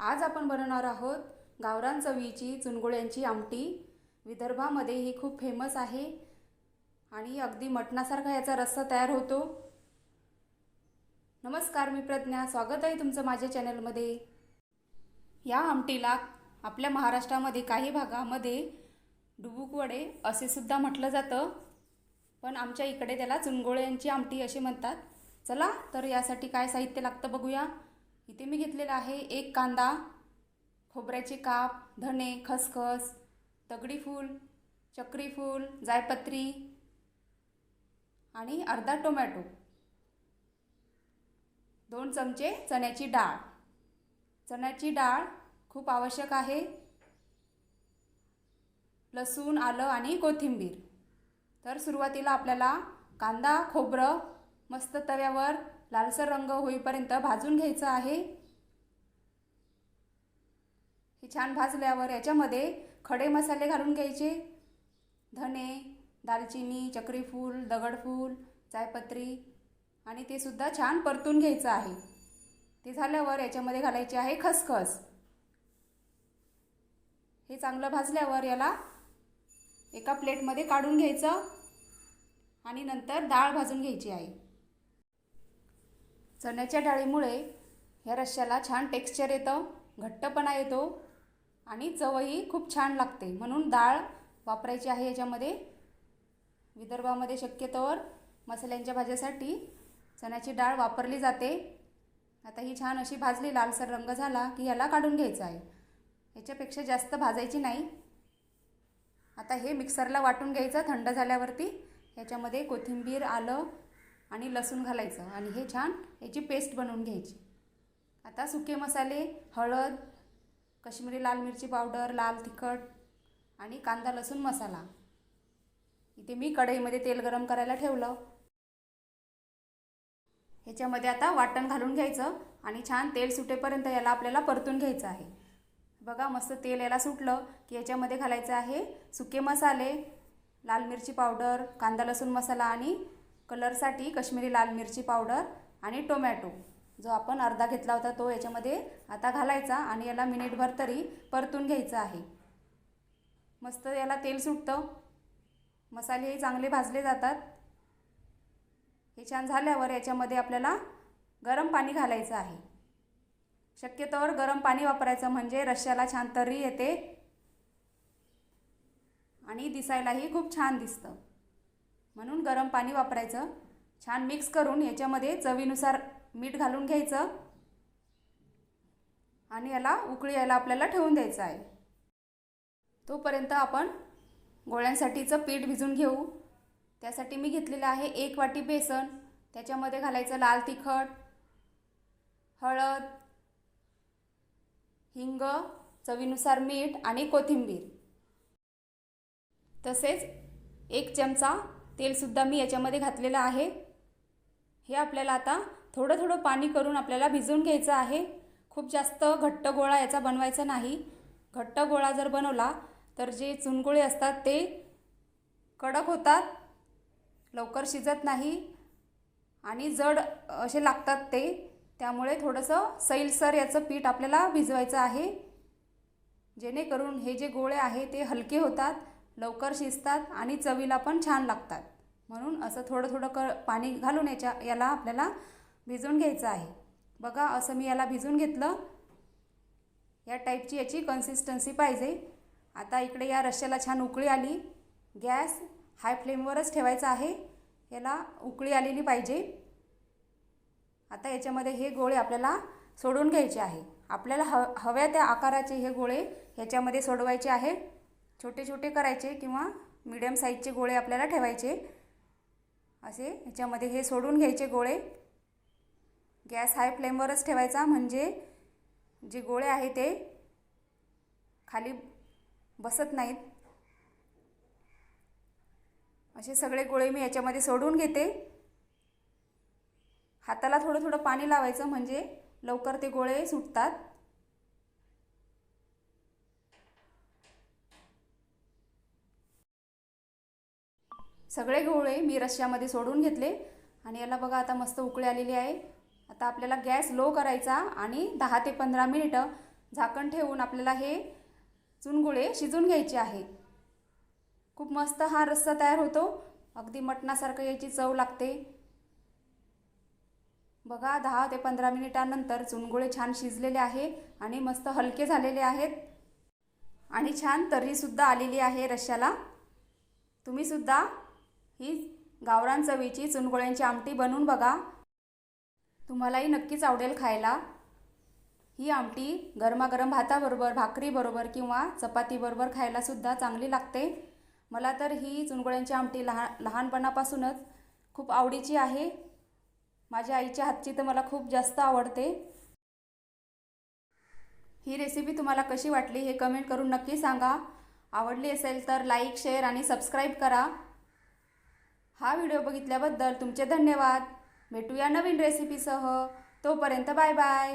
आज आपण बनवणार आहोत गावरान चवीची चुनगोळ्यांची आमटी. विदर्भामध्ये ही खूप फेमस आहे आणि अगदी मटणासारखा याचा रस्सा तयार होतो. नमस्कार मी प्रज्ञा स्वागत आहे तुमचं माझ्या चॅनलमध्ये. या आमटीला आपल्या महाराष्ट्रामध्ये काही भागामध्ये डुबुक वडे असे सुद्धा म्हटलं जातं. पण आमच्या इकडे त्याला चुनगोळ्यांची आमटी असे म्हणतात. चला तर यासाठी काय साहित्य लागतं बघूया. इथे मी घेतलेला आहे एक कांदा खोबऱ्याचे काप धणे खसखस तगडीफूल फूल चक्री फूल जायपत्री आणि अर्धा टोमॅटो. दोन चमचे चण्याची डाळ. चण्याची डाळ खूप आवश्यक आहे. लसूण आलं आणि कोथिंबीर. तर सुरुवातीला आपल्याला कांदा खोबरं मस्त तव्यावर लालसर रंग होईपर्यंत भाजून घ्यायचं आहे. हे छान भाजल्यावर याच्यामध्ये खडे मसाले घालून घ्यायचे. धने दालचिनी चक्रीफूल दगडफूल जायपत्री आणि ते सुद्धा छान परतून घ्यायचं आहे. ते झाल्यावर याच्यामध्ये घालायचे आहे खसखस. हे चांगलं भाजल्यावर याला एका प्लेटमध्ये काढून घ्यायचं आणि नंतर डाळ भाजून घ्यायची आहे. चण्याच्या डाळीमुळे ह्या रश्श्याला छान टेक्स्चर येतं घट्टपणा येतो आणि चवही खूप छान लागते. म्हणून डाळ वापरायची आहे याच्यामध्ये. विदर्भामध्ये शक्यतोवर मसाल्यांच्या भाज्यासाठी चण्याची डाळ वापरली जाते. आता ही छान अशी भाजली लालसर रंग झाला की याला काढून घ्यायचा आहे. याच्यापेक्षा जास्त भाजायची नाही. आता हे मिक्सरला वाटून घ्यायचं थंड झाल्यावरती. ह्याच्यामध्ये कोथिंबीर आलं आणि लसूण घालायचं आणि हे छान याची पेस्ट बनवून घ्यायची. आता सुके मसाले हळद कश्मीरी लाल मिरची पावडर लाल तिखट आणि कांदा लसूण मसाला. इथे मी कढईमध्ये तेल गरम करायला ठेवलं. ह्याच्यामध्ये आता वाटण घालून घ्यायचं आणि छान तेल सुटेपर्यंत याला आपल्याला परतून घ्यायचं आहे. बघा मस्त तेल याला सुटलं की याच्यामध्ये घालायचं आहे सुके मसाले लाल मिरची पावडर कांदा लसूण मसाला आणि कलरसाठी कश्मीरी लाल मिरची पावडर आणि टोमॅटो. जो आपण अर्धा घेतला होता तो याच्यामध्ये आता घालायचा आणि याला मिनिटभर तरी परतून घ्यायचं आहे. मस्त याला तेल सुटतं. मसालेही चांगले भाजले जातात. हे छान झाल्यावर याच्यामध्ये आपल्याला गरम पाणी घालायचं आहे. शक्यतोवर गरम पाणी वापरायचं म्हणजे रश्श्याला छान तर्री येते आणि दिसायलाही खूप छान दिसतं. म्हणून गरम पाणी वापरायचं. छान मिक्स करून याच्यामध्ये चवीनुसार मीठ घालून घ्यायचं. आणि याला उकळी यायला आपल्याला ठेवून द्यायचं आहे. तोपर्यंत आपण गोळ्यांसाठीचं पीठ भिजून घेऊ. त्यासाठी मी घेतलेलं आहे एक वाटी बेसन. त्याच्यामध्ये घालायचं लाल तिखट हळद हिंग चवीनुसार मीठ आणि कोथिंबीर. तसेच एक चमचा तेलसुद्धा मी याच्यामध्ये घातलेलं आहे. हे आपल्याला आता थोडं थोडं पाणी करून आपल्याला भिजवून घ्यायचं आहे. खूप जास्त घट्ट गोळा याचा बनवायचा नाही. घट्ट गोळा जर बनवला तर जे चुनगोळे असतात ते कडक होतात लवकर शिजत नाही आणि जड असे लागतात ते. त्यामुळे थोडंसं सैलसर याचं पीठ आपल्याला भिजवायचं आहे. जेणेकरून हे जे गोळे आहे ते हलके होतात. लवकर शिजतात आणि चवीला पण छान लागतात. म्हणून असं थोडं थोडं क पाणी घालून याच्या याला आपल्याला भिजवून घ्यायचं आहे. बघा असं मी याला भिजवून घेतलं. या टाईपची याची कन्सिस्टन्सी पाहिजे. आता इकडे या रश्श्याला छान उकळी आली. गॅस हाय फ्लेमवरच ठेवायचा आहे. याला उकळी आलेली पाहिजे. आता याच्यामध्ये हे गोळे आपल्याला सोडून घ्यायचे आहे. आपल्याला ह हव्या त्या आकाराचे हे गोळे ह्याच्यामध्ये सोडवायचे आहे छोटे छोटे करायचे किंवा मीडियम साईजचे गोळे आपल्याला ठेवायचे. असे ह्याच्यामध्ये हे सोडून घ्यायचे गोळे. गॅस हाय फ्लेमवरच ठेवायचा. म्हणजे जे गोळे आहे ते खाली बसत नाहीत. असे सगळे गोळे मी याच्यामध्ये सोडून घेते. हाताला थोडं थोडं पाणी लावायचं. म्हणजे लवकर ते गोळे सुटतात. सगळे गोळे मी रश्श्यामध्ये सोडून घेतले. आणि याला बघा आता मस्त उकळी आलेली आहे. आता आपल्याला गॅस लो करायचा आणि दहा ते पंधरा मिनिटं झाकण ठेवून आपल्याला हे चुनगुळे शिजून घ्यायचे आहे. खूप मस्त हा रस्सा तयार होतो. अगदी मटणासारखं याची चव लागते. बघा दहा ते पंधरा मिनिटांनंतर चुनगुळे छान शिजलेले आहे आणि मस्त हलके झालेले आहेत. आणि छान तर्रीसुद्धा आलेली आहे रश्श्याला तुम्हीसुद्धा ही गावरान चवीची चुनगोळ्यांची आमटी बनवून बघा. तुम्हालाही नक्कीच आवडेल खायला. ही आमटी गरमागरम भाताबरोबर भाकरीबरोबर किंवा चपातीबरोबर खायलासुद्धा चांगली लागते. मला तर ही चुनगोळ्यांची आमटी लहान लहानपणापासूनच खूप आवडीची आहे. माझ्या आईच्या हातची तर मला खूप जास्त आवडते. ही रेसिपी तुम्हाला कशी वाटली हे कमेंट करून नक्की सांगा. आवडली असेल तर लाईक शेअर आणि सबस्क्राईब करा. हा व्हिडिओ बघितल्याबद्दल तुमचे धन्यवाद. भेटूया नवीन रेसिपीसह तोपर्यंत बाय बाय.